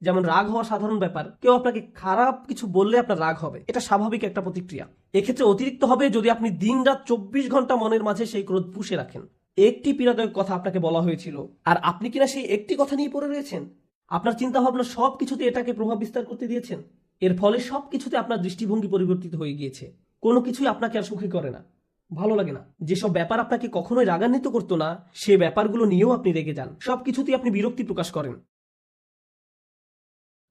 যেমন রাগ হওয়া সাধারণ ব্যাপার, কেউ আপনাকে খারাপ কিছু বললে আপনার রাগ হবে। এটা স্বাভাবিক একটা প্রতিক্রিয়া। এক্ষেত্রে অতিরিক্ত হবে যদি আপনি দিন রাত চব্বিশ ঘণ্টা মনের মাঝে সেই ক্রোধ পুষে রাখেন। একটি পীড়াদায়ক কথা আপনাকে বলা হয়েছিল। আর আপনি কিনা সেই একটি কথা নিয়ে পড়ে রয়েছেন? আপনার চিন্তা ভাবনা সব কিছুতে এটাকে প্রভাব বিস্তার করতে দিয়েছেন? এর ফলে সব কিছুতে আপনার দৃষ্টিভঙ্গি পরিবর্তিত হয়ে গিয়েছে। কোনো কিছুই আপনাকে আর সুখী করে না। ভালো লাগে না। যেসব ব্যাপার আপনাকে কখনোই রাগান্বিত করতো না, সে ব্যাপারগুলো নিয়েও আপনি রেগে যান। সব কিছুতেই আপনি বিরক্তি প্রকাশ করেন।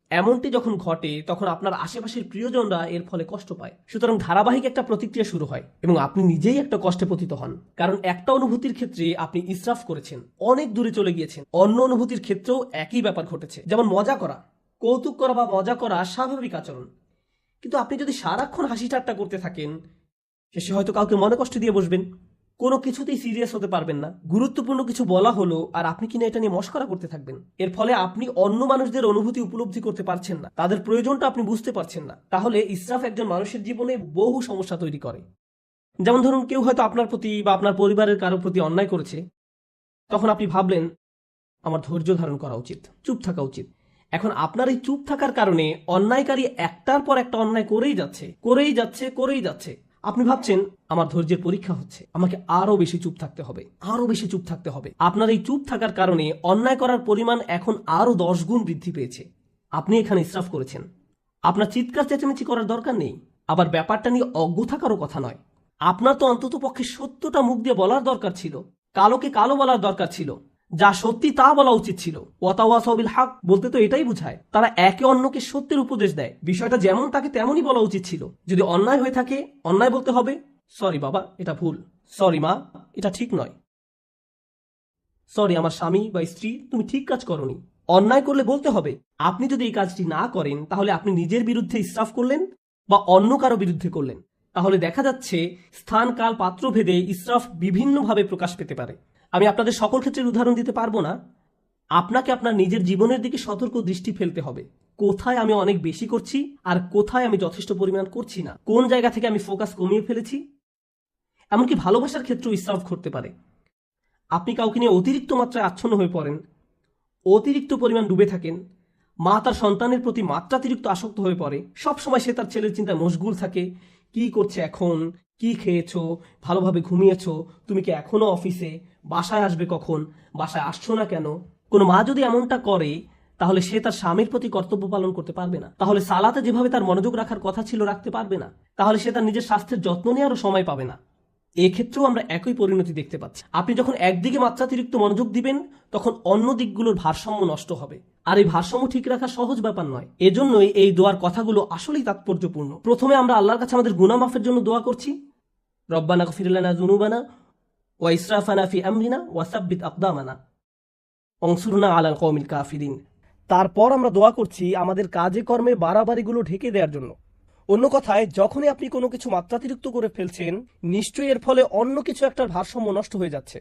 এমনটি যখন ঘটে, তখন আপনার আশেপাশের প্রিয়জনরা এর ফলে কষ্ট পায়। সুতরাং ধারাবাহিক একটা প্রতিক্রিয়া শুরু হয় এবং আপনি নিজেই একটা কষ্টে পতিত হন। কারণ একটা অনুভূতির ক্ষেত্রে আপনি ইসরাফ করেছেন, অনেক দূরে চলে গিয়েছেন। অন্য অনুভূতির ক্ষেত্রেও একই ব্যাপার ঘটেছে। যেমন মজা করা, কৌতুক করা বা মজা করা স্বাভাবিক আচরণ। কিন্তু আপনি যদি সারাক্ষণ হাসি ঠাট্টা করতে থাকেন, শেষে হয়তো কাউকে মনে কষ্ট দিয়ে বসবেন। কোনো কিছুতেই সিরিয়াস হতে পারবেন না। গুরুত্বপূর্ণ কিছু বলা হলো আর আপনি কিনা এটা নিয়ে মস্করা করতে থাকবেন। এর ফলে আপনি অন্য মানুষদের অনুভূতি উপলব্ধি করতে পারছেন না। তাদের প্রয়োজনটা আপনি বুঝতে পারছেন না। তাহলে ইসরাফ একজন মানুষের জীবনে বহু সমস্যা তৈরি করে। যেমন ধরুন, কেউ হয়তো আপনার প্রতি বা আপনার পরিবারের কারও প্রতি অন্যায় করেছে। তখন আপনি ভাবলেন, আমার ধৈর্য ধারণ করা উচিত, চুপ থাকা উচিত। এখন আপনার এই চুপ থাকার কারণে অন্যায়কারী একটার পর একটা অন্যায় করেই যাচ্ছে করেই যাচ্ছে করেই যাচ্ছে। আপনি ভাবছেন আমার ধৈর্যের পরীক্ষা হচ্ছে। আমাকে আরও বেশি চুপ থাকতে হবে। আরও বেশি চুপ থাকতে হবে। আপনার এই চুপ থাকার কারণে অন্যায় করার পরিমাণ এখন আরও দশ গুণ বৃদ্ধি পেয়েছে। আপনি এখানে ইসরাফ করেছেন। আপনার চিৎকার চেঁচামেচি করার দরকার নেই। আবার ব্যাপারটা নিয়ে অজ্ঞ থাকারও কথা নয়। আপনার তো অন্তত পক্ষে সত্যটা মুখ দিয়ে বলার দরকার ছিল। কালোকে কালো বলার দরকার ছিল। যা সত্যি তা বলা উচিত ছিল। ওয়াতাওয়াসাবিল হাক বলতে তো এটাই বুঝায়, তারা একে অন্যকে সত্যের উপদেশ দেয়। বিষয়টা যেমন তাকে তেমনই বলা উচিত ছিল। যদি অন্যায় হয়ে থাকে, অন্যায় বলতে হবে। সরি বাবা, এটা ভুল। সরি মা, এটা ঠিক নয়। সরি, আমার স্বামী বা স্ত্রী, তুমি ঠিক কাজ করনি। অন্যায় করলে বলতে হবে, আপনি যদি এই কাজটি না করেন, তাহলে আপনি নিজের বিরুদ্ধে ইসরাফ করলেন বা অন্য কারও বিরুদ্ধে করলেন। তাহলে দেখা যাচ্ছে, স্থান, কাল পাত্র ভেদে ইসরাফ বিভিন্নভাবে প্রকাশ পেতে পারে। আমি আপনাদের সকল ক্ষেত্রের উদাহরণ দিতে পারব না। আপনাকে আপনার নিজের জীবনের দিকে সতর্ক দৃষ্টি ফেলতে হবে। কোথায় আমি অনেক বেশি করছি আর কোথায় আমি যথেষ্ট পরিমাণ করছি না? কোন জায়গা থেকে আমি ফোকাস কমিয়ে ফেলেছি? এমনকি ভালোবাসার ক্ষেত্রেও ইসরাফ করতে পারে। আপনি কাউকে নিয়ে অতিরিক্ত মাত্রায় আচ্ছন্ন হয়ে পড়েন, অতিরিক্ত পরিমাণ ডুবে থাকেন, মা তার সন্তানের প্রতি মাত্রাতিরিক্ত আসক্ত হয়ে পড়ে, সবসময় সে তার ছেলের চিন্তায় মশগুল থাকে, কি করছে এখন কি খেয়েছো? ভালোভাবে ঘুমিয়েছো? তুমি কি এখনও অফিসে? বাসায় আসবে কখন? বাসায় আসছো না কেন? কোনো মা যদি এমনটা করে, তাহলে সে তার স্বামীর প্রতি কর্তব্য পালন করতে পারবে না। তাহলে সালাতে যেভাবে তার মনোযোগ রাখার কথা ছিল রাখতে পারবে না। তাহলে সে তার নিজের স্বাস্থ্যের যত্ন নেওয়ারও সময় পাবে না। এক্ষেত্রেও আমরা একই পরিণতি দেখতে পাচ্ছি। আপনি যখন একদিকে মাত্রাতিরিক্ত মনোযোগ দিবেন, তখন অন্য দিকগুলোর ভারসাম্য নষ্ট হবে। আর এই ভারসাম্য ঠিক রাখা সহজ ব্যাপার নয়। এজন্যই এই দোয়ার কথাগুলো আসলেই তাৎপর্যপূর্ণ। প্রথমে আমরা আল্লাহর কাছে আমাদের গুনাহ মাফের জন্য দোয়া করছি। রব্বানা গফিরলানা জুনুবানা ওয়া ইসরাফানা ফি আমরিনা ওয়া সাব্বিত আকদামানা অংসুরনা আলাল কওমিল কাফিরিন তারপর আমরা দোয়া করছি আমাদের কাজে কর্মে বাড়াবাড়িগুলো ঢেকে দেওয়ার জন্য। অন্য কথায়, যখনই আপনি কোনো কিছু মাত্রাতিরিক্ত করে ফেলছেন, নিশ্চয়ই এর ফলে অন্য কিছু একটার ভারসাম্য নষ্ট হয়ে যাচ্ছে।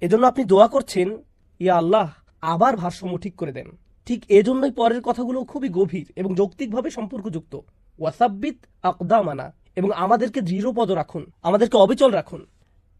এজন্য আপনি দোয়া করছেন, ইয়া আল্লাহ, আবার ভারসাম্য ঠিক করে দেন। ঠিক এজন্যই পরের কথাগুলো খুবই গভীর এবং যৌক্তিকভাবে সম্পর্কযুক্ত। ওয়াসাব্বিত আকদামানা। এবং আমাদেরকে দৃঢ়পদ রাখুন, আমাদেরকে অবিচল রাখুন।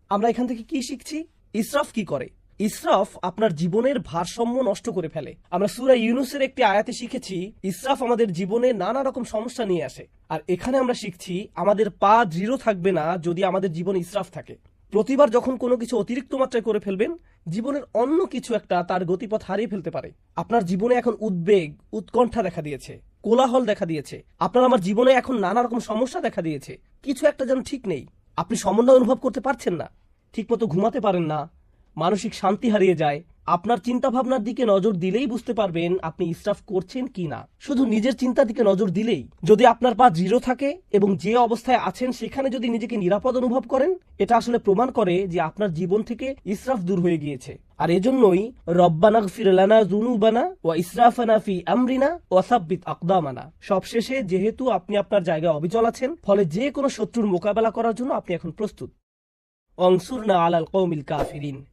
আমরা এখান থেকে কি শিখছি? ইসরাফ কি করে? ইসরাফ আপনার জীবনের ভারসাম্য নষ্ট করে ফেলে। আমরা সুরা ইউনুসের একটি আয়াতে শিখেছি, ইসরাফ আমাদের জীবনে নানা রকম সমস্যা নিয়ে আসে। আর এখানে আমরা শিখছি, আমাদের পা দৃঢ় থাকবে না যদি আমাদের জীবনে ইসরাফ থাকে। প্রতিবার যখন কোনো কিছু অতিরিক্ত মাত্রায় করে ফেলবেন, জীবনের অন্য কিছু একটা তার গতিপথ হারিয়ে ফেলতে পারে। আপনার জীবনে এখন উদ্বেগ, উৎকণ্ঠা দেখা দিয়েছে। কোলাহল দেখা দিয়েছে। আপনার আমার জীবনে এখন নানা রকম সমস্যা দেখা দিয়েছে। কিছু একটা যেন ঠিক নেই। আপনি সমন্বয় অনুভব করতে পারছেন না। ঠিকমতো ঘুমাতে পারেন না। মানসিক শান্তি হারিয়ে যায়। আপনার চিন্তা ভাবনার দিকে নজর দিলেই বুঝতে পারবেন আপনি ইসরাফ করছেন কি না শুধু নিজের চিন্তার দিকে নজর দিলেই। যদি আপনার পা দৃঢ় থাকে এবং যে অবস্থায় আছেন সেখানে যদি নিজেকে নিরাপদ অনুভব করেন, এটা আসলে প্রমাণ করে যে আপনার জীবন থেকে ইসরাফ দূর হয়ে গিয়েছে। আর এজন্যই রব্বানা ফিরলানা জুনুবানা ও ইসরাফানা ফি আমরিনা ওয়াসাব্বিত আকদামানা। সবশেষে যেহেতু আপনি আপনার জায়গায় অবিচল আছেন, ফলে যে কোনো শত্রুর মোকাবেলা করার জন্য আপনি এখন প্রস্তুত। অংসুরনা আলাল কৌমিল কাফিরিন।